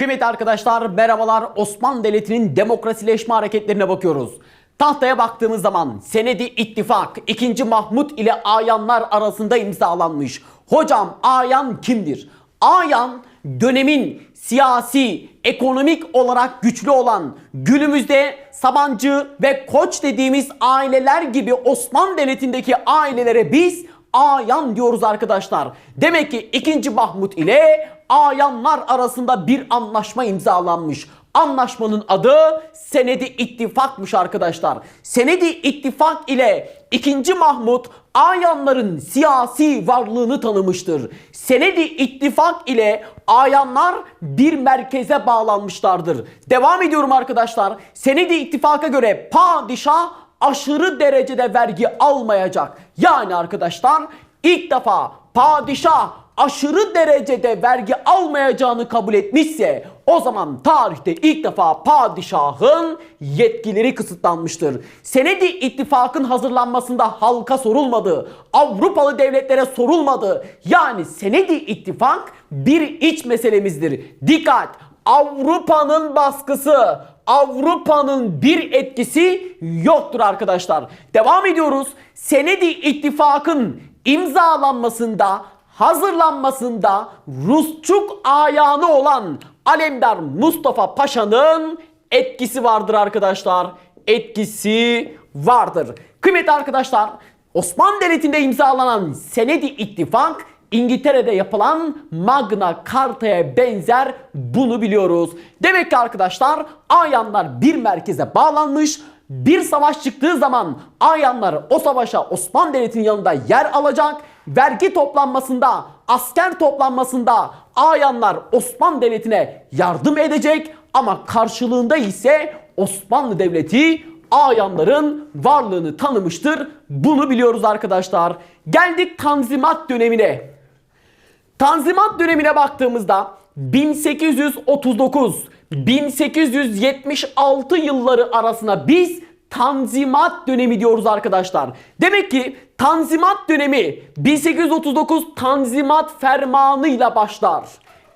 Kıymetli arkadaşlar merhabalar Osmanlı Devleti'nin demokrasileşme hareketlerine bakıyoruz. Tahtaya baktığımız zaman senedi ittifak 2. Mahmut ile ayanlar arasında imzalanmış. Hocam ayan kimdir? Ayan dönemin siyasi, ekonomik olarak güçlü olan günümüzde Sabancı ve Koç dediğimiz aileler gibi Osmanlı Devleti'ndeki ailelere biz ayan diyoruz arkadaşlar. Demek ki 2. Mahmut ile ayanlar arasında bir anlaşma imzalanmış. Anlaşmanın adı Senedi İttifak'mış arkadaşlar. Senedi İttifak ile 2. Mahmut ayanların siyasi varlığını tanımıştır. Senedi İttifak ile ayanlar bir merkeze bağlanmışlardır. Devam ediyorum arkadaşlar. Senedi İttifak'a göre padişah aşırı derecede vergi almayacak. Yani arkadaşlar ilk defa padişah aşırı derecede vergi almayacağını kabul etmişse o zaman tarihte ilk defa padişahın yetkileri kısıtlanmıştır. Senedi ittifakın hazırlanmasında halka sorulmadı. Avrupalı devletlere sorulmadı. Yani senedi ittifak bir iç meselemizdir. Dikkat! Avrupa'nın baskısı, Avrupa'nın bir etkisi yoktur arkadaşlar. Devam ediyoruz. Senedi ittifakın imzalanmasında, hazırlanmasında Rusçuk ayağını olan Alemdar Mustafa Paşa'nın etkisi vardır arkadaşlar. Etkisi vardır. Kıymetli arkadaşlar, Osmanlı Devleti'nde imzalanan Senedi ittifak İngiltere'de yapılan Magna Carta'ya benzer bunu biliyoruz. Demek ki arkadaşlar ayanlar bir merkeze bağlanmış. Bir savaş çıktığı zaman ayanlar o savaşa Osmanlı Devleti'nin yanında yer alacak. Vergi toplanmasında, asker toplanmasında ayanlar Osmanlı Devleti'ne yardım edecek. Ama karşılığında ise Osmanlı Devleti ayanların varlığını tanımıştır. Bunu biliyoruz arkadaşlar. Geldik Tanzimat dönemine. Tanzimat dönemine baktığımızda 1839 1876 yılları arasına biz Tanzimat dönemi diyoruz arkadaşlar. Demek ki Tanzimat dönemi 1839 Tanzimat fermanıyla başlar.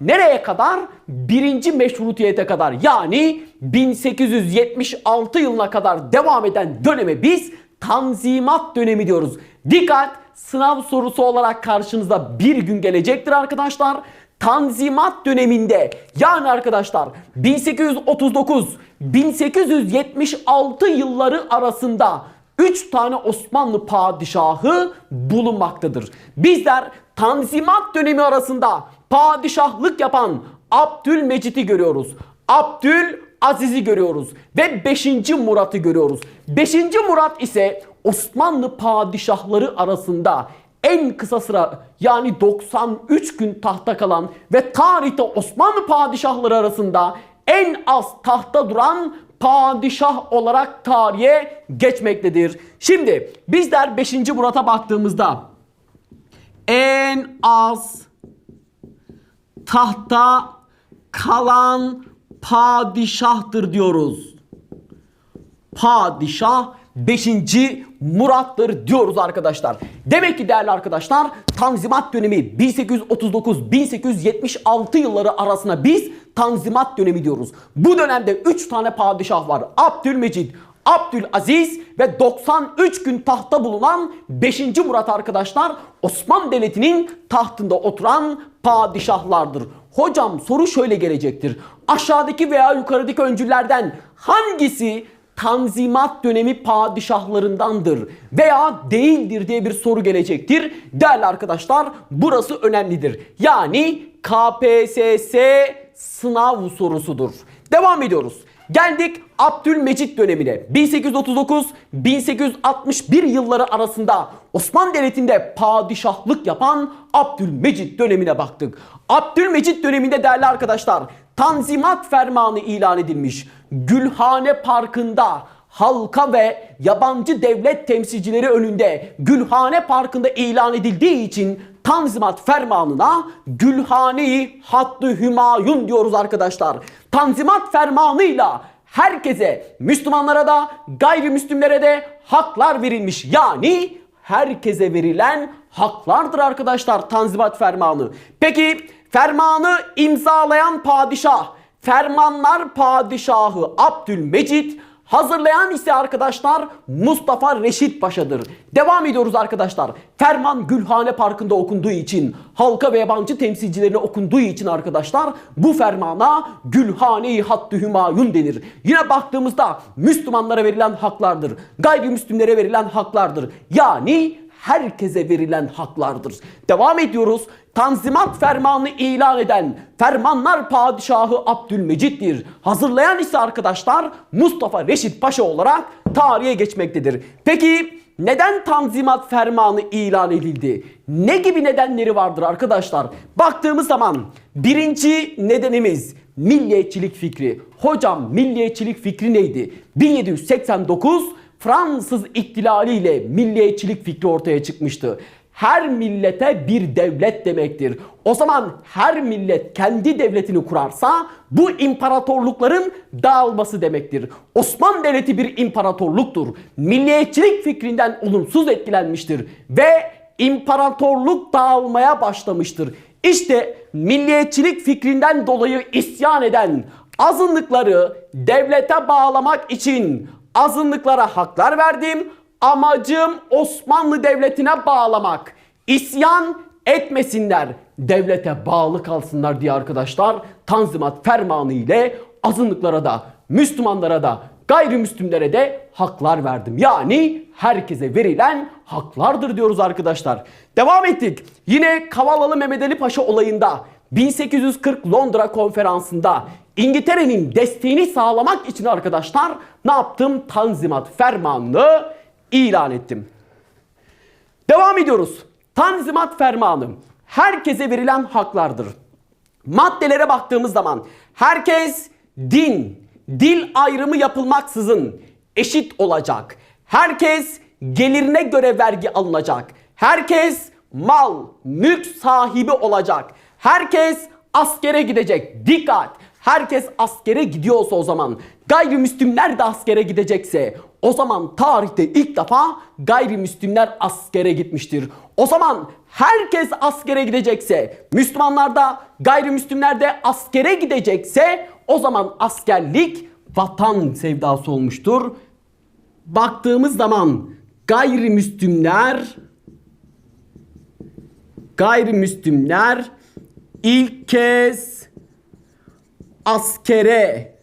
Nereye kadar? Birinci meşrutiyete kadar yani 1876 yılına kadar devam eden döneme biz Tanzimat dönemi diyoruz. Dikkat! Sınav sorusu olarak karşınıza bir gün gelecektir arkadaşlar. Tanzimat döneminde yani arkadaşlar 1839 1876 yılları arasında 3 tane Osmanlı padişahı bulunmaktadır. Bizler Tanzimat dönemi arasında padişahlık yapan Abdülmecit'i görüyoruz. Abdül Aziz'i görüyoruz ve 5. Murat'ı görüyoruz. 5. Murat ise Osmanlı padişahları arasında en kısa sıra yani 93 gün tahta kalan ve tarihte Osmanlı padişahları arasında en az tahta duran padişah olarak tarihe geçmektedir. Şimdi bizler 5. Murat'a baktığımızda en az tahta kalan padişahtır diyoruz. Padişah 5. Murat'tır diyoruz arkadaşlar. Demek ki değerli arkadaşlar Tanzimat dönemi 1839-1876 yılları arasına biz Tanzimat dönemi diyoruz. Bu dönemde 3 tane padişah var. Abdülmecid, Abdülaziz ve 93 gün tahta bulunan 5. Murat arkadaşlar Osmanlı Devleti'nin tahtında oturan padişahlardır. Hocam soru şöyle gelecektir. Aşağıdaki veya yukarıdaki öncüllerden hangisi Tanzimat dönemi padişahlarındandır veya değildir diye bir soru gelecektir. Değerli arkadaşlar burası önemlidir. Yani KPSS sınav sorusudur. Devam ediyoruz. Geldik Abdülmecit dönemine. 1839-1861 yılları arasında Osmanlı Devleti'nde padişahlık yapan Abdülmecit dönemine baktık. Abdülmecit döneminde değerli arkadaşlar Tanzimat Fermanı ilan edilmiş. Gülhane Parkı'nda halka ve yabancı devlet temsilcileri önünde Gülhane Parkı'nda ilan edildiği için Tanzimat Fermanı'na Gülhane-i Hattı Hümayun diyoruz arkadaşlar. Tanzimat Fermanı'yla herkese Müslümanlara da gayrimüslimlere de haklar verilmiş. Yani herkese verilen haklardır arkadaşlar Tanzimat Fermanı. Peki fermanı imzalayan padişah Fermanlar Padişahı Abdülmecit, hazırlayan ise arkadaşlar Mustafa Reşit Paşa'dır. Devam ediyoruz arkadaşlar. Ferman Gülhane Parkı'nda okunduğu için, halka ve yabancı temsilcilerine okunduğu için arkadaşlar bu fermana Gülhane-i Hattı Hümayun denir. Yine baktığımızda Müslümanlara verilen haklardır. Gayrimüslimlere verilen haklardır. Yani herkese verilen haklardır. Devam ediyoruz. Tanzimat fermanı ilan eden Fermanlar Padişahı Abdülmecit'tir. Hazırlayan ise arkadaşlar Mustafa Reşit Paşa olarak tarihe geçmektedir. Peki neden Tanzimat fermanı ilan edildi? Ne gibi nedenleri vardır arkadaşlar? Baktığımız zaman birinci nedenimiz milliyetçilik fikri. Hocam milliyetçilik fikri neydi? 1789 Fransız ihtilali ile milliyetçilik fikri ortaya çıkmıştı. Her millete bir devlet demektir. O zaman her millet kendi devletini kurarsa bu imparatorlukların dağılması demektir. Osmanlı Devleti bir imparatorluktur. Milliyetçilik fikrinden olumsuz etkilenmiştir ve imparatorluk dağılmaya başlamıştır. İşte milliyetçilik fikrinden dolayı isyan eden azınlıkları devlete bağlamak için azınlıklara haklar verdim. Amacım Osmanlı Devleti'ne bağlamak. İsyan etmesinler. Devlete bağlı kalsınlar diye arkadaşlar Tanzimat Fermanı ile azınlıklara da, Müslümanlara da, gayrimüslimlere de haklar verdim. Yani herkese verilen haklardır diyoruz arkadaşlar. Devam ettik. Yine Kavalalı Mehmet Ali Paşa olayında 1840 Londra konferansında İngiltere'nin desteğini sağlamak için arkadaşlar ne yaptım? Tanzimat fermanını ilan ettim. Devam ediyoruz. Tanzimat fermanı herkese verilen haklardır. Maddelere baktığımız zaman herkes din, dil ayrımı yapılmaksızın eşit olacak. Herkes gelirine göre vergi alınacak. Herkes mal, mülk sahibi olacak. Herkes askere gidecek. Dikkat! Herkes askere gidiyorsa o zaman gayrimüslimler de askere gidecekse o zaman tarihte ilk defa gayrimüslimler askere gitmiştir. O zaman herkes askere gidecekse Müslümanlar da gayrimüslimler de askere gidecekse o zaman askerlik vatan sevdası olmuştur. Baktığımız zaman gayrimüslimler gayrimüslimler ilk kez askere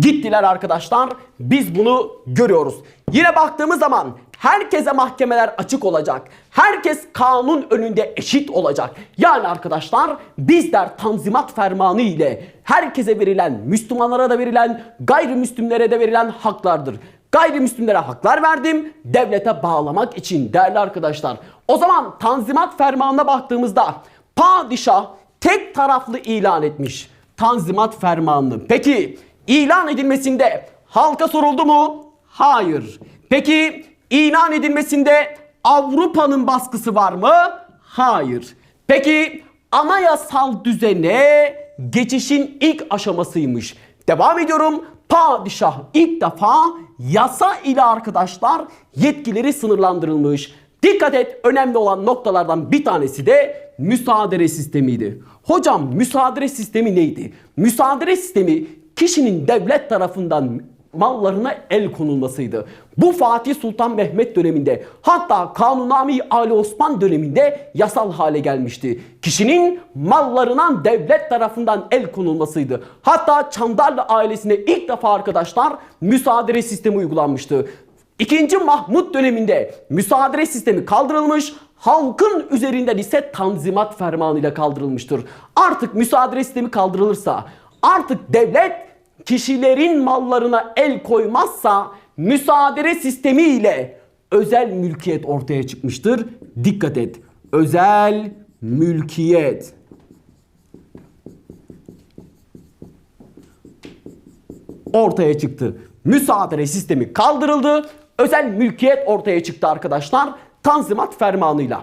gittiler arkadaşlar. Biz bunu görüyoruz. Yine baktığımız zaman herkese mahkemeler açık olacak. Herkes kanun önünde eşit olacak. Yani arkadaşlar bizler Tanzimat Fermanı ile herkese verilen, Müslümanlara da verilen, gayrimüslimlere de verilen haklardır. Gayrimüslimlere haklar verdim devlete bağlamak için değerli arkadaşlar. O zaman Tanzimat Fermanı'na baktığımızda padişah tek taraflı ilan etmiş. Tanzimat Fermanı'nı. Peki ilan edilmesinde halka soruldu mu? Hayır. Peki ilan edilmesinde Avrupa'nın baskısı var mı? Hayır. Peki anayasal düzene geçişin ilk aşamasıymış. Devam ediyorum. Padişah ilk defa yasa ile arkadaşlar yetkileri sınırlandırılmış. Dikkat et önemli olan noktalardan bir tanesi de müsaadere sistemiydi. Hocam müsaadere sistemi neydi? Müsaadere sistemi kişinin devlet tarafından mallarına el konulmasıydı. Bu Fatih Sultan Mehmet döneminde hatta Kanunami Ali Osman döneminde yasal hale gelmişti. Kişinin mallarına devlet tarafından el konulmasıydı. Hatta Çandarlı ailesine ilk defa arkadaşlar müsaadere sistemi uygulanmıştı. İkinci Mahmut döneminde müsaadere sistemi kaldırılmış, halkın üzerinden ise tanzimat fermanı ile kaldırılmıştır. Artık müsaadere sistemi kaldırılırsa, artık devlet kişilerin mallarına el koymazsa müsaadere sistemi ile özel mülkiyet ortaya çıkmıştır. Dikkat et. Özel mülkiyet. ortaya çıktı. Müsaadere sistemi kaldırıldı. Özel mülkiyet ortaya çıktı arkadaşlar. Tanzimat fermanıyla.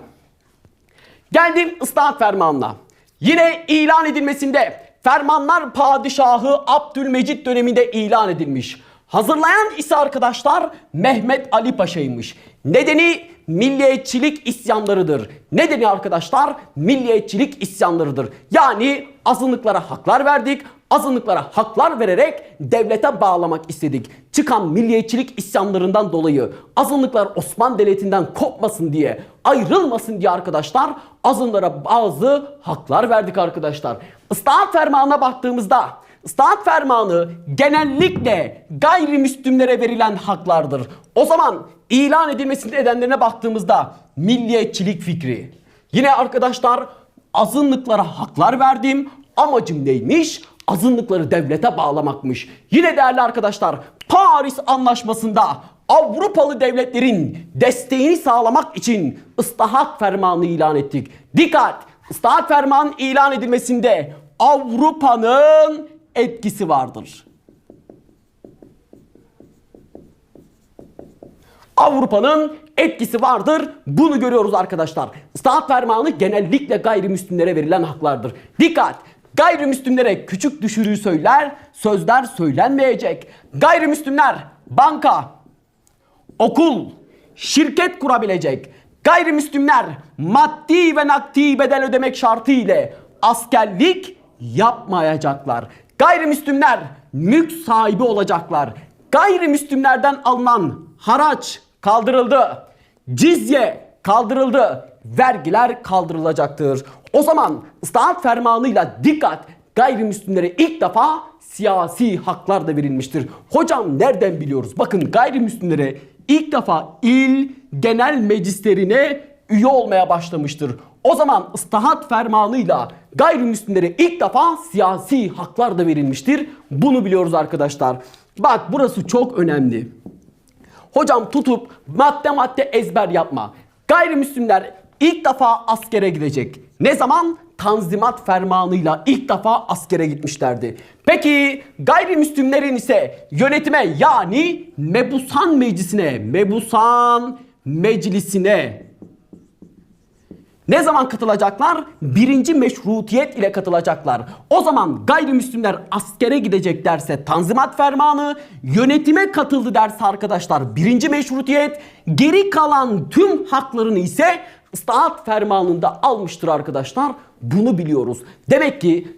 Geldim ıslahat fermanına. Yine ilan edilmesinde fermanlar padişahı Abdülmecit döneminde ilan edilmiş. Hazırlayan ise arkadaşlar Mehmet Ali Paşa'ymış. Nedeni milliyetçilik isyanlarıdır. Ne deniyor arkadaşlar? Milliyetçilik isyanlarıdır. Yani azınlıklara haklar verdik, azınlıklara haklar vererek devlete bağlamak istedik. Çıkan milliyetçilik isyanlarından dolayı azınlıklar Osmanlı Devleti'nden kopmasın diye, ayrılmasın diye arkadaşlar azınlara bazı haklar verdik arkadaşlar. Islahat fermanına baktığımızda Islahat fermanı genellikle gayrimüslimlere verilen haklardır. O zaman ilan edilmesinin nedenlerine baktığımızda milliyetçilik fikri. Yine arkadaşlar azınlıklara haklar verdim. Amacım neymiş? Azınlıkları devlete bağlamakmış. Yine değerli arkadaşlar Paris Anlaşması'nda Avrupalı devletlerin desteğini sağlamak için ıslahat fermanı ilan ettik. Dikkat! Islahat fermanı ilan edilmesinde Avrupa'nın etkisi vardır. Avrupa'nın etkisi vardır. Bunu görüyoruz arkadaşlar. Islahat fermanı genellikle gayrimüslimlere verilen haklardır. Dikkat! Gayrimüslimlere küçük düşürüğü söyler, sözler söylenmeyecek. Gayrimüslimler banka, okul, şirket kurabilecek. Gayrimüslimler maddi ve nakdi bedel ödemek şartı ile askerlik yapmayacaklar. Gayrimüslimler mülk sahibi olacaklar. Gayrimüslimlerden alınan haraç kaldırıldı. Cizye kaldırıldı. Vergiler kaldırılacaktır. O zaman ıslahat fermanıyla dikkat gayrimüslimlere ilk defa siyasi haklar da verilmiştir. Hocam nereden biliyoruz? Bakın gayrimüslimlere ilk defa il genel meclislerine üye olmaya başlamıştır. O zaman ıslahat fermanıyla gayrimüslimlere ilk defa siyasi haklar da verilmiştir. Bunu biliyoruz arkadaşlar. Bak burası çok önemli. Hocam tutup madde madde ezber yapma. Gayrimüslimler ilk defa askere gidecek. Ne zaman? Tanzimat fermanıyla ilk defa askere gitmişlerdi. Peki gayrimüslimlerin ise yönetime yani mebusan meclisine, mebusan meclisine ne zaman katılacaklar? Birinci meşrutiyet ile katılacaklar. O zaman gayrimüslimler askere gidecek derse Tanzimat Fermanı, yönetime katıldı derse arkadaşlar birinci meşrutiyet, geri kalan tüm haklarını ise Islahat Fermanı'nda almıştır arkadaşlar. Bunu biliyoruz. Demek ki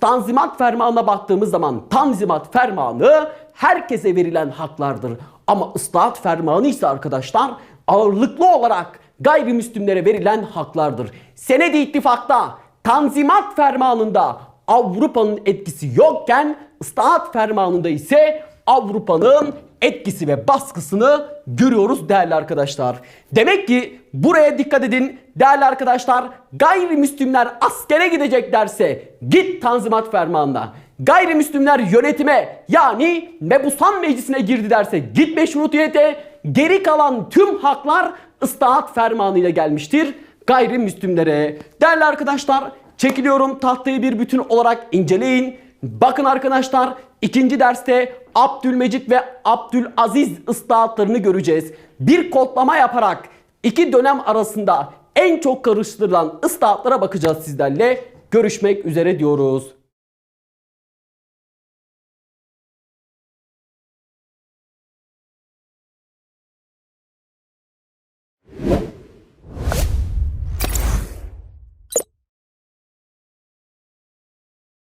Tanzimat Fermanı'na baktığımız zaman Tanzimat Fermanı herkese verilen haklardır. Ama Islahat Fermanı ise arkadaşlar ağırlıklı olarak gayrimüslimlere verilen haklardır. Senedi ittifakta Tanzimat Fermanı'nda Avrupa'nın etkisi yokken ıslahat fermanında ise Avrupa'nın etkisi ve baskısını görüyoruz değerli arkadaşlar. Demek ki buraya dikkat edin değerli arkadaşlar. Gayrimüslimler askere gidecek derse git Tanzimat Fermanı'na. Gayrimüslimler yönetime yani Mebusan Meclisi'ne girdi derse git meşrutiyete. Geri kalan tüm haklar ıslahat fermanı ile gelmiştir gayrimüslimlere. Değerli arkadaşlar çekiliyorum tahtayı bir bütün olarak inceleyin. Bakın arkadaşlar ikinci derste Abdülmecit ve Abdülaziz ıslahatlarını göreceğiz. Bir kodlama yaparak iki dönem arasında en çok karıştırılan ıslahatlara bakacağız sizlerle. Görüşmek üzere diyoruz.